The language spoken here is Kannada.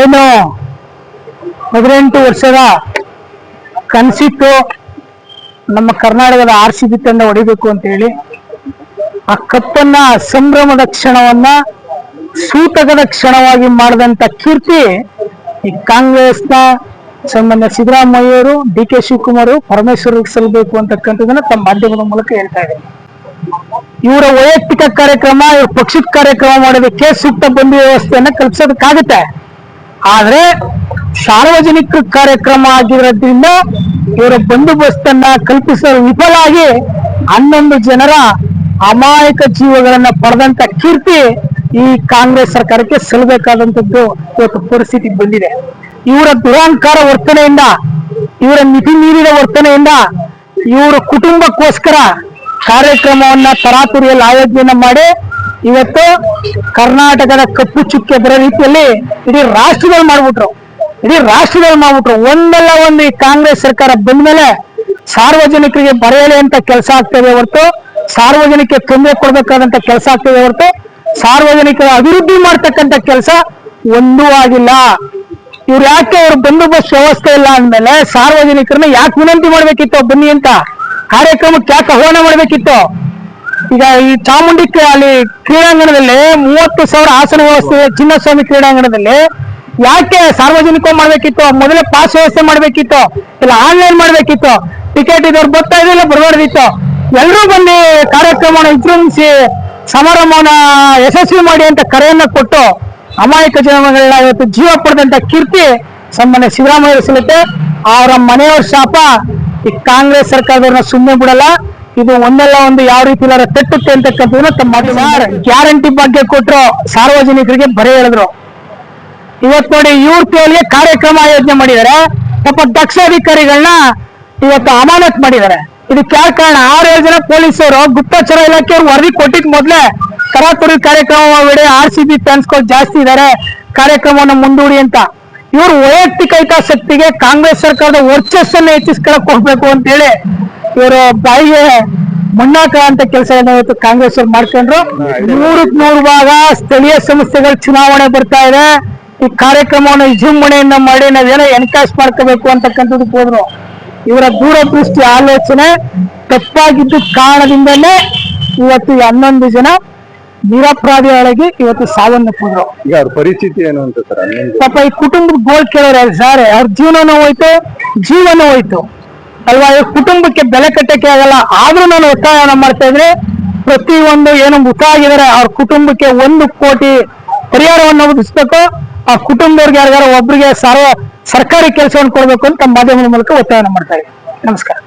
ಏನು ಹದಿನೆಂಟು ವರ್ಷದ ಕನಸಿತ್ತು ನಮ್ಮ ಕರ್ನಾಟಕದ ಆರ್ ಸಿ ಬಿ ತಂಡ ಹೊಡಿಬೇಕು ಅಂತ ಹೇಳಿ ಆ ಕಪ್ಪನ್ನ ಸಂಭ್ರಮದ ಕ್ಷಣವನ್ನ ಸೂತಕದ ಕ್ಷಣವಾಗಿ ಮಾಡಿದಂತ ಕೀರ್ತಿ ಈ ಕಾಂಗ್ರೆಸ್ನ ಸಾಮಾನ್ಯ ಸಿದ್ದರಾಮಯ್ಯವರು ಡಿ ಕೆ ಶಿವಕುಮಾರ್ ಪರಮೇಶ್ವರಿಗೆ ಸಲ್ಲಬೇಕು ಅಂತಕ್ಕಂಥದ್ದನ್ನ ತಮ್ಮ ಮಾಧ್ಯಮದ ಮೂಲಕ ಹೇಳ್ತಾ ಇದ್ದಾರೆ. ಇವರ ವೈಯಕ್ತಿಕ ಕಾರ್ಯಕ್ರಮ, ಇವ್ರ ಪಕ್ಷದ ಕಾರ್ಯಕ್ರಮ ಮಾಡೋದಕ್ಕೆ ಸೂಕ್ತ ಬಂದಿ ವ್ಯವಸ್ಥೆಯನ್ನ ಕಲ್ಪಿಸೋದಕ್ಕಾಗುತ್ತೆ. ಆದ್ರೆ ಸಾರ್ವಜನಿಕ ಕಾರ್ಯಕ್ರಮ ಆಗಿರೋದ್ರಿಂದ ಇವರ ಬಂದೋಬಸ್ತನ್ನ ಕಲ್ಪಿಸಲು ವಿಫಲವಾಗಿ ಹನ್ನೊಂದು ಜನರ ಅಮಾಯಕ ಜೀವಗಳನ್ನ ಪಡೆದಂತ ಕೀರ್ತಿ ಈ ಕಾಂಗ್ರೆಸ್ ಸರ್ಕಾರಕ್ಕೆ ಸಲ್ಲಬೇಕಾದಂತದ್ದು ಇವತ್ತು ಪರಿಸ್ಥಿತಿ ಬಂದಿದೆ. ಇವರ ದುರಹಂಕಾರ ವರ್ತನೆಯಿಂದ, ಇವರ ಮಿತಿ ಮೀರಿದ ವರ್ತನೆಯಿಂದ ಇವರ ಕುಟುಂಬಕ್ಕೋಸ್ಕರ ಕಾರ್ಯಕ್ರಮವನ್ನ ತರಾತುರಿಯಲ್ಲಿ ಆಯೋಜನೆ ಮಾಡಿ ಇವತ್ತು ಕರ್ನಾಟಕದ ಕಪ್ಪು ಚುಕ್ಕೆ ಬರೋ ರೀತಿಯಲ್ಲಿ ಇಡೀ ರಾಷ್ಟ್ರದಲ್ಲಿ ಮಾಡ್ಬಿಟ್ರು. ಇಡೀ ರಾಷ್ಟ್ರದಲ್ಲಿ ಮಾಡ್ಬಿಟ್ರು. ಒಂದಲ್ಲ ಒಂದು ಈ ಕಾಂಗ್ರೆಸ್ ಸರ್ಕಾರ ಬಂದ್ಮೇಲೆ ಸಾರ್ವಜನಿಕರಿಗೆ ಬರೆಯಲಿ ಅಂತ ಕೆಲಸ ಆಗ್ತದೆ ಹೊರತು ಸಾರ್ವಜನಿಕ ತೊಂದರೆ ಕೊಡ್ಬೇಕಾದಂತ ಕೆಲಸ ಆಗ್ತದೆ ಹೊರತು, ಸಾರ್ವಜನಿಕರ ಅಭಿವೃದ್ಧಿ ಮಾಡ್ತಕ್ಕಂತ ಕೆಲಸ ಒಂದೂ ಆಗಿಲ್ಲ. ಇವ್ರು ಯಾಕೆ ಅವ್ರ ಬಂದೋಬಸ್ತ್ ವ್ಯವಸ್ಥೆ ಇಲ್ಲ ಅಂದ್ಮೇಲೆ ಸಾರ್ವಜನಿಕರನ್ನ ಯಾಕೆ ವಿನಂತಿ ಮಾಡ್ಬೇಕಿತ್ತು? ಬನ್ನಿ ಅಂತ. ಕಾರ್ಯಕ್ರಮಕ್ಕೆ ಯಾಕೆ ಆಹ್ವಾನ ಮಾಡ್ಬೇಕಿತ್ತು? ಈಗ ಈ ಚಾಮುಂಡಿ ಅಲ್ಲಿ ಕ್ರೀಡಾಂಗಣದಲ್ಲಿ ಮೂವತ್ತು ಸಾವಿರ ಆಸನ ವ್ಯವಸ್ಥೆ, ಚಿನ್ನಸ್ವಾಮಿ ಕ್ರೀಡಾಂಗಣದಲ್ಲಿ ಯಾಕೆ ಸಾರ್ವಜನಿಕ ಮಾಡ್ಬೇಕಿತ್ತು, ಮೊದಲೇ ಪಾಸ್ ವ್ಯವಸ್ಥೆ ಮಾಡ್ಬೇಕಿತ್ತು, ಇಲ್ಲ ಆನ್ಲೈನ್ ಮಾಡ್ಬೇಕಿತ್ತು, ಟಿಕೆಟ್ ಇದ್ದವ್ರು ಬರ್ತಾ ಇದೆಲ್ಲ ಬರಬಾರ್ದಿತ್ತು. ಎಲ್ಲರೂ ಬಂದು ಕಾರ್ಯಕ್ರಮವನ್ನು ವಿಜೃಂಭಿಸಿ ಸಮಾರಂಭವನ್ನ ಯಶಸ್ವಿ ಮಾಡಿ ಅಂತ ಕರೆಯನ್ನ ಕೊಟ್ಟು, ಅಮಾಯಕ ಜನಗಳ ಇವತ್ತು ಜೀವ ಪಡೆದಂತ ಕೀರ್ತಿ ಸನ್ಮಾನ್ಯ ಸಿದ್ದರಾಮಯ್ಯ ಸಲ್ಲುತ್ತೆ ಅವರ ಮನೆಯವ್ರ ಶಾಪ ಈ ಕಾಂಗ್ರೆಸ್ ಸರ್ಕಾರದವ್ರನ್ನ ಸುಮ್ಮನೆ ಬಿಡಲ್ಲ. ಇದು ಒಂದಲ್ಲ ಒಂದು ಯಾವ ರೀತಿ ತಟ್ಟುತ್ತೆ ಅಂತಕ್ಕಂಥದ್ದನ್ನ ತಮ್ಮ ಗ್ಯಾರಂಟಿ ಬಗ್ಗೆ ಕೊಟ್ಟರು ಸಾರ್ವಜನಿಕರಿಗೆ ಬರೆ ಹೇಳಿದ್ರು ಇವತ್ ನೋಡಿ ಇವ್ರ ಕೈಯಲ್ಲಿ ಕಾರ್ಯಕ್ರಮ ಆಯೋಜನೆ ಮಾಡಿದ್ದಾರೆ. ಪಾಪ ದಕ್ಷ ಅಧಿಕಾರಿಗಳನ್ನ ಇವತ್ತು ಅಮಾನತ್ ಮಾಡಿದ್ದಾರೆ. ಇದಕ್ಕೆ ಯಾರ ಕಾರಣ? ಆರೇಳು ಜನ ಪೊಲೀಸರು. ಗುಪ್ತಚರ ಇಲಾಖೆಯವರು ವರದಿ ಕೊಟ್ಟಿದ್ ಮೊದ್ಲೇ ಕರಾಪುರಿ ಕಾರ್ಯಕ್ರಮ ವೇಳೆ ಆರ್ ಸಿ ಬಿ ಫ್ಯಾನ್ಸ್ಗಳು ಜಾಸ್ತಿ ಇದ್ದಾರೆ. ಕಾರ್ಯಕ್ರಮವನ್ನು ಮುಂದೂಡಿ ಅಂತ. ಇವರು ವೈಯಕ್ತಿಕ ಹಿತಾಸಕ್ತಿಗೆ ಕಾಂಗ್ರೆಸ್ ಸರ್ಕಾರದ ವರ್ಚಸ್ಸನ್ನು ಹೆಚ್ಚಿಸ್ಕೊಳಕ್ ಹೋಗ್ಬೇಕು ಅಂತ ಹೇಳಿ ಇವರು ಬಾಯಿಗೆ ಮಣ್ಣಾಕ ಅಂತ ಕೆಲಸ ಏನಾಗುತ್ತೆ ಕಾಂಗ್ರೆಸ್ ಅವ್ರು ಮಾಡ್ಕೊಂಡ್ರು. ನೂರಕ್ ನೂರು ಭಾಗ ಸ್ಥಳೀಯ ಸಂಸ್ಥೆಗಳ ಚುನಾವಣೆ ಬರ್ತಾ ಇದೆ. ಈ ಕಾರ್ಯಕ್ರಮವನ್ನು ವಿಜೃಂಭಣೆಯನ್ನ ಮಾಡಿ ನಾವೇನೋ ಎನ್ಕಾಶ್ ಮಾಡ್ಕೋಬೇಕು ಅಂತಕ್ಕಂಥದ್ದು ಹೋದ್ರು. ಇವರ ದೂರದೃಷ್ಟಿ ಆಲೋಚನೆ ತಪ್ಪಾಗಿದ್ದು ಕಾರಣದಿಂದಲೇ ಇವತ್ತು ಈ ಹನ್ನೊಂದು ಜನ ನಿರಪರಾಧಿಗಳಾಗಿ ಇವತ್ತು ಸಾವನ್ನಪ್ಪಿದ್ರು. ಈಗ ಅವ್ರ ಪರಿಸ್ಥಿತಿ ಏನು ಅಂತ ಸರ್? ಪಾಪ ಈ ಕುಟುಂಬದ ಗೋಲ್ ಕೇಳೋರು ಸರ್ ಅವ್ರ ಜೀವನನೂ ಹೋಯ್ತು ಜೀವನ ಹೋಯ್ತು. ಅಲ್ವಾ? ಕುಟುಂಬಕ್ಕೆ ಬೆಲೆ ಕಟ್ಟಕ್ಕೆ ಆಗಲ್ಲ. ಆದ್ರೂ ನಾನು ಒತ್ತಾಯನ ಮಾಡ್ತಾ ಇದ್ರೆ ಪ್ರತಿ ಒಂದು ಏನು ಮೃತ ಆಗಿದ್ದಾರೆ ಅವ್ರ ಕುಟುಂಬಕ್ಕೆ ಒಂದು ಕೋಟಿ ಪರಿಹಾರವನ್ನು ಒದಗಿಸ್ಬೇಕು. ಆ ಕುಟುಂಬದವ್ರಿಗೆ ಯಾರಿಗಾರ ಒಬ್ರಿಗೆ ಸರ್ವ ಸರ್ಕಾರಿ ಕೆಲಸವನ್ನು ಕೊಡ್ಬೇಕು ಅಂತ ಮಾಧ್ಯಮದ ಮೂಲಕ ಒತ್ತಾಯನ ಮಾಡ್ತಾ ಇದ್ದೀನಿ. ನಮಸ್ಕಾರ.